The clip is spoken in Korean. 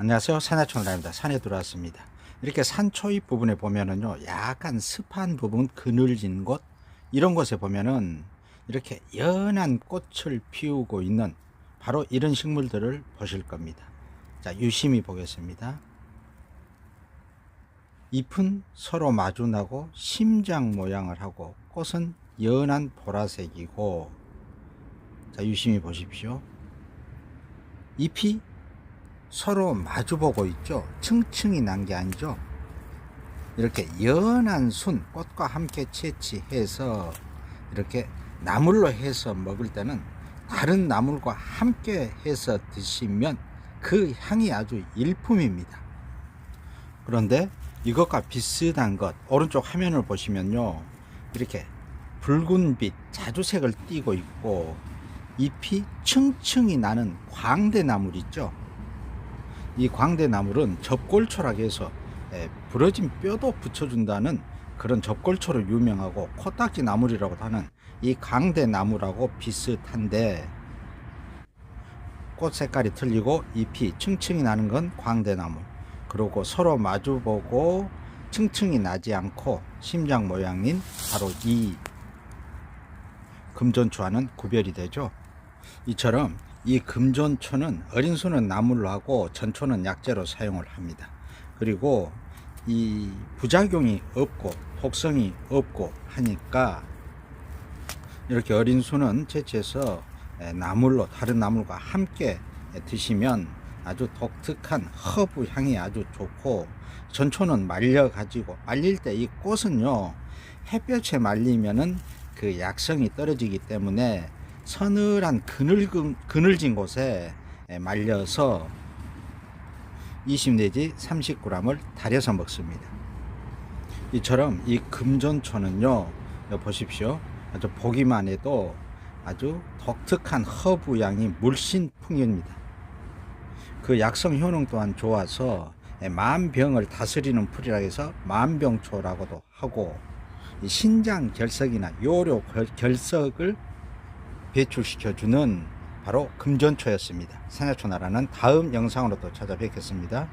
안녕하세요. 산하촌라입니다. 산에 들어왔습니다. 이렇게 산 초입 부분에 보면은요, 약간 습한 부분, 그늘진 곳, 이런 곳에 보면은 이렇게 연한 꽃을 피우고 있는 바로 이런 식물들을 보실 겁니다. 자, 유심히 보겠습니다. 잎은 서로 마주나고 심장 모양을 하고 꽃은 연한 보라색이고 자, 유심히 보십시오. 잎이 서로 마주보고 있죠. 층층이 난 게 아니죠. 이렇게 연한 순 꽃과 함께 채취해서 이렇게 나물로 해서 먹을 때는 다른 나물과 함께 해서 드시면 그 향이 아주 일품입니다. 그런데 이것과 비슷한 것 오른쪽 화면을 보시면요. 이렇게 붉은빛 자주색을 띠고 있고 잎이 층층이 나는 광대나물 있죠. 이 광대나물은 접골초라고 해서 에, 부러진 뼈도 붙여준다는 그런 접골초로 유명하고 코딱지 나물이라고도 하는 이 광대나물하고 비슷한데 꽃 색깔이 틀리고 잎이 층층이 나는 건 광대나물 그리고 서로 마주보고 층층이 나지 않고 심장 모양인 바로 이 금전초와는 구별이 되죠. 이처럼 이 금전초는 어린 수는 나물로 하고 전초는 약재로 사용을 합니다. 그리고 이 부작용이 없고 독성이 없고 하니까 이렇게 어린 수는 채취해서 에, 나물로 다른 나물과 함께 에, 드시면 아주 독특한 허브 향이 아주 좋고 전초는 말려 가지고 말릴 때 이 꽃은요 햇볕에 말리면은 그 약성이 떨어지기 때문에 서늘한 그늘, 그늘진 곳에 말려서 20 내지 30g을 달여서 먹습니다. 이처럼 이 금전초는요, 보십시오. 아주 보기만 해도 아주 독특한 허브 향이 물씬 풍깁니다. 그 약성 효능 또한 좋아서 만병을 다스리는 풀이라 해서 만병초라고도 하고 이 신장 결석이나 요로 결- 결석을 배출시켜주는 바로 금전초였습니다. 산야초나라는 다음 영상으로 또 찾아뵙겠습니다.